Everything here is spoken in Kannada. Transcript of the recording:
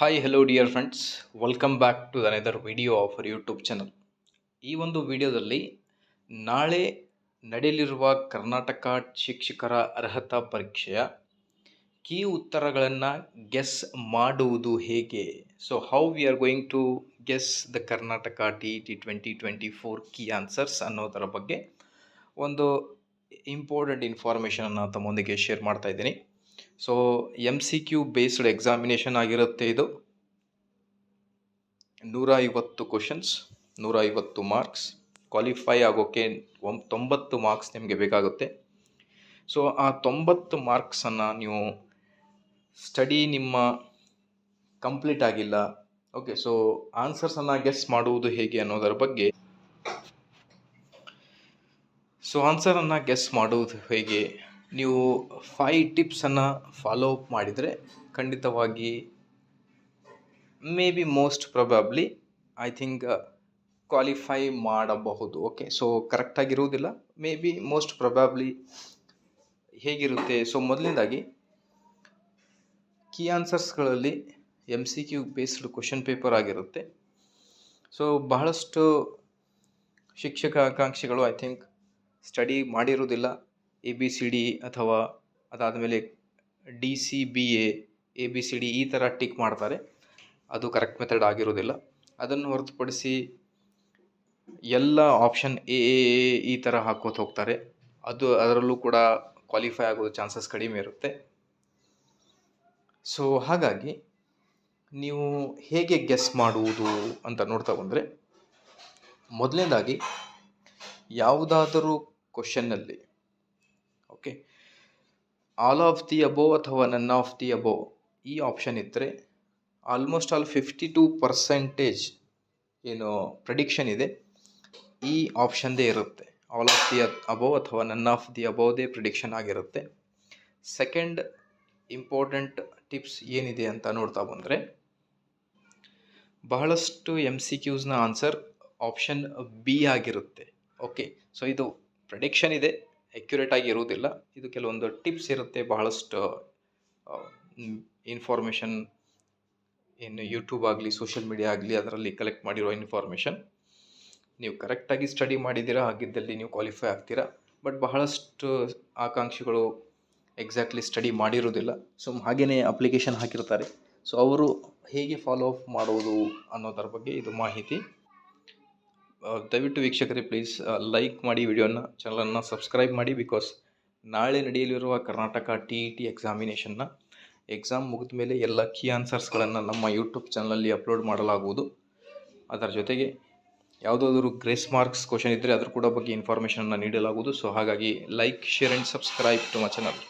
Hi hello dear friends welcome back to another video of YouTube channel ಈ ಒಂದು ವಿಡಿಯೋದಲ್ಲಿ ನಾಳೆ ನಡೆಯಲಿರುವ ಕರ್ನಾಟಕ ಶಿಕ್ಷಕರ ಅರ್ಹತಾ ಪರೀಕ್ಷೆಯ ಕೀ ಉತ್ತರಗಳನ್ನು ಗೆಸ್ ಮಾಡುವುದು ಹೇಗೆ? So how we are going to guess the Karnataka T T twenty twenty four key answers ಅನ್ನೋದರ ಬಗ್ಗೆ ಒಂದು ಇಂಪಾರ್ಟೆಂಟ್ ಇನ್ಫಾರ್ಮೇಷನನ್ನು ತಮ್ಮೊಂದಿಗೆ ಶೇರ್ ಮಾಡ್ತಾ ಇದ್ದೀನಿ. So M C Q based examination ಆಗಿರುತ್ತೆ ಇದು. ನೂರ ಐವತ್ತು ಕ್ವಶನ್ಸ್ ನೂರ ಐವತ್ತು ಮಾರ್ಕ್ಸ್ ಕ್ವಾಲಿಫೈ ಆಗೋಕ್ಕೆ ಒಂದು ತೊಂಬತ್ತು ಮಾರ್ಕ್ಸ್ ನಿಮಗೆ ಬೇಕಾಗುತ್ತೆ. ಸೊ ಆ ತೊಂಬತ್ತು ಮಾರ್ಕ್ಸನ್ನು ನೀವು ಸ್ಟಡಿ ನಿಮ್ಮ ಕಂಪ್ಲೀಟ್ ಆಗಿಲ್ಲ. ಓಕೆ ಸೊ ಆನ್ಸರ್ಸನ್ನು ಗೆಸ್ ಮಾಡುವುದು ಹೇಗೆ ಅನ್ನೋದರ ಬಗ್ಗೆ. ಸೊ ಆನ್ಸರನ್ನು ಗೆಸ್ ಮಾಡುವುದು ಹೇಗೆ? ನೀವು ಫೈ ಟಿಪ್ಸನ್ನು ಫಾಲೋ ಅಪ್ ಮಾಡಿದರೆ ಖಂಡಿತವಾಗಿ maybe most probably I think qualify ಮಾಡಬಹುದು. ಓಕೆ ಸೊ ಕರೆಕ್ಟಾಗಿರುವುದಿಲ್ಲ ಮೇ ಬಿ ಮೋಸ್ಟ್ ಪ್ರೊಬಬ್ಲಿ ಹೇಗಿರುತ್ತೆ? ಸೊ ಮೊದಲನೇದಾಗಿ key ಆನ್ಸರ್ಸ್ಗಳಲ್ಲಿ M C Q based question paper ಆಗಿರುತ್ತೆ. ಸೊ ಬಹಳಷ್ಟು ಶಿಕ್ಷಕ ಆಕಾಂಕ್ಷಿಗಳು ಐ ಥಿಂಕ್ ಸ್ಟಡಿ ಮಾಡಿರುವುದಿಲ್ಲ. ಎ ಬಿ ಸಿ ಡಿ ಅಥವಾ ಅದಾದ ಮೇಲೆ D C B A A B C D ಈ ಥರ ಟಿಕ್ ಮಾಡ್ತಾರೆ. ಅದು ಕರೆಕ್ಟ್ ಮೆಥಡ್ ಆಗಿರೋದಿಲ್ಲ. ಅದನ್ನು ಹೊರತುಪಡಿಸಿ ಎಲ್ಲ ಆಪ್ಷನ್ ಎ ಎ ಈ ಥರ ಹಾಕೋತ ಹೋಗ್ತಾರೆ. ಅದು ಅದರಲ್ಲೂ ಕೂಡ ಕ್ವಾಲಿಫೈ ಆಗೋದು ಚಾನ್ಸಸ್ ಕಡಿಮೆ ಇರುತ್ತೆ. ಸೊ, ಹಾಗಾಗಿ ನೀವು ಹೇಗೆ ಗೆಸ್ ಮಾಡುವುದು ಅಂತ ನೋಡ್ತಾ ಬಂದರೆ, ಮೊದಲನೇದಾಗಿ ಯಾವುದಾದರೂ ಕ್ವಶನ್ನಲ್ಲಿ ಆಲ್ ಆಫ್ ದಿ ಅಬೋವ್ ಅಥವಾ ನನ್ ಆಫ್ ದಿ ಅಬೋವ್ ಈ ಆಪ್ಷನ್ ಇದ್ದರೆ almost all fifty to percentage ಏನು ಪ್ರೆಡಿಕ್ಷನ್ ಇದೆ. ಈ ಆಪ್ಷನ್ದೇ ಇರುತ್ತೆ. ಆಲ್ ಆಫ್ ದಿ ಅಬೋವ್ ಅಥವಾ ನನ್ ಆಫ್ ದಿ ಅಬೋವ್ದೇ ಪ್ರಿಡಿಕ್ಷನ್ ಆಗಿರುತ್ತೆ. ಸೆಕೆಂಡ್ ಇಂಪಾರ್ಟೆಂಟ್ ಟಿಪ್ಸ್ ಏನಿದೆ ಅಂತ ನೋಡ್ತಾ ಬಂದರೆ, ಬಹಳಷ್ಟು ಎಂ ಸಿ ಕ್ಯೂಸ್ನ ಆನ್ಸರ್ ಆಪ್ಷನ್ ಬಿ ಆಗಿರುತ್ತೆ. ಓಕೆ ಸೊ ಇದು ಪ್ರೆಡಿಕ್ಷನ್ ಇದೆ. ಅಕ್ಯುರೇಟ್ ಆಗಿ ಇರುವುದಿಲ್ಲ. ಇದು ಕೆಲವೊಂದು ಟಿಪ್ಸ್ ಇರುತ್ತೆ. ಬಹಳಷ್ಟು ಇನ್ಫಾರ್ಮೇಷನ್ ಏನು ಯೂಟ್ಯೂಬ್ ಆಗಲಿ ಸೋಷಿಯಲ್ ಮೀಡಿಯಾ ಆಗಲಿ ಅದರಲ್ಲಿ ಕಲೆಕ್ಟ್ ಮಾಡಿರೋ ಇನ್ಫಾರ್ಮೇಷನ್ ನೀವು ಕರೆಕ್ಟಾಗಿ ಸ್ಟಡಿ ಮಾಡಿದ್ದೀರಾ, ಹಾಗಿದ್ದಲ್ಲಿ ನೀವು ಕ್ವಾಲಿಫೈ ಆಗ್ತೀರಾ. ಬಟ್ ಬಹಳಷ್ಟು ಆಕಾಂಕ್ಷಿಗಳು ಎಕ್ಸಾಕ್ಟ್ಲಿ ಸ್ಟಡಿ ಮಾಡಿರೋದಿಲ್ಲ ಸೊ ಹಾಗೆಯೇ ಅಪ್ಲಿಕೇಶನ್ ಹಾಕಿರ್ತಾರೆ. ಸೊ ಅವರು ಹೇಗೆ ಫಾಲೋ ಅಪ್ ಮಾಡುವುದು ಅನ್ನೋದರ ಬಗ್ಗೆ ಇದು ಮಾಹಿತಿ. ದಯವಿಟ್ಟು ವೀಕ್ಷಕರೇ ಪ್ಲೀಸ್ ಲೈಕ್ ಮಾಡಿ ವಿಡಿಯೋನ ಚಾನಲನ್ನು ಸಬ್ಸ್ಕ್ರೈಬ್ ಮಾಡಿ ಬಿಕಾಸ್ ನಾಳೆ ನಡೆಯಲಿರುವ ಕರ್ನಾಟಕ ಟಿ ಇ ಟಿ ಎಕ್ಸಾಮಿನೇಷನ್ನ ಎಕ್ಸಾಮ್ ಮುಗಿದ ಮೇಲೆ ಎಲ್ಲ ಕೀ ಆನ್ಸರ್ಸ್ಗಳನ್ನು ನಮ್ಮ ಯೂಟ್ಯೂಬ್ ಚಾನಲಲ್ಲಿ ಅಪ್ಲೋಡ್ ಮಾಡಲಾಗುವುದು. ಅದರ ಜೊತೆಗೆ ಯಾವುದಾದ್ರೂ ಗ್ರೇಸ್ ಮಾರ್ಕ್ಸ್ ಕ್ವಶನ್ ಇದ್ದರೆ ಅದ್ರ ಕೂಡ ಬಗ್ಗೆ ಇನ್ಫಾರ್ಮೇಷನನ್ನು ನೀಡಲಾಗುವುದು. ಸೊ ಹಾಗಾಗಿ like share and subscribe to my channel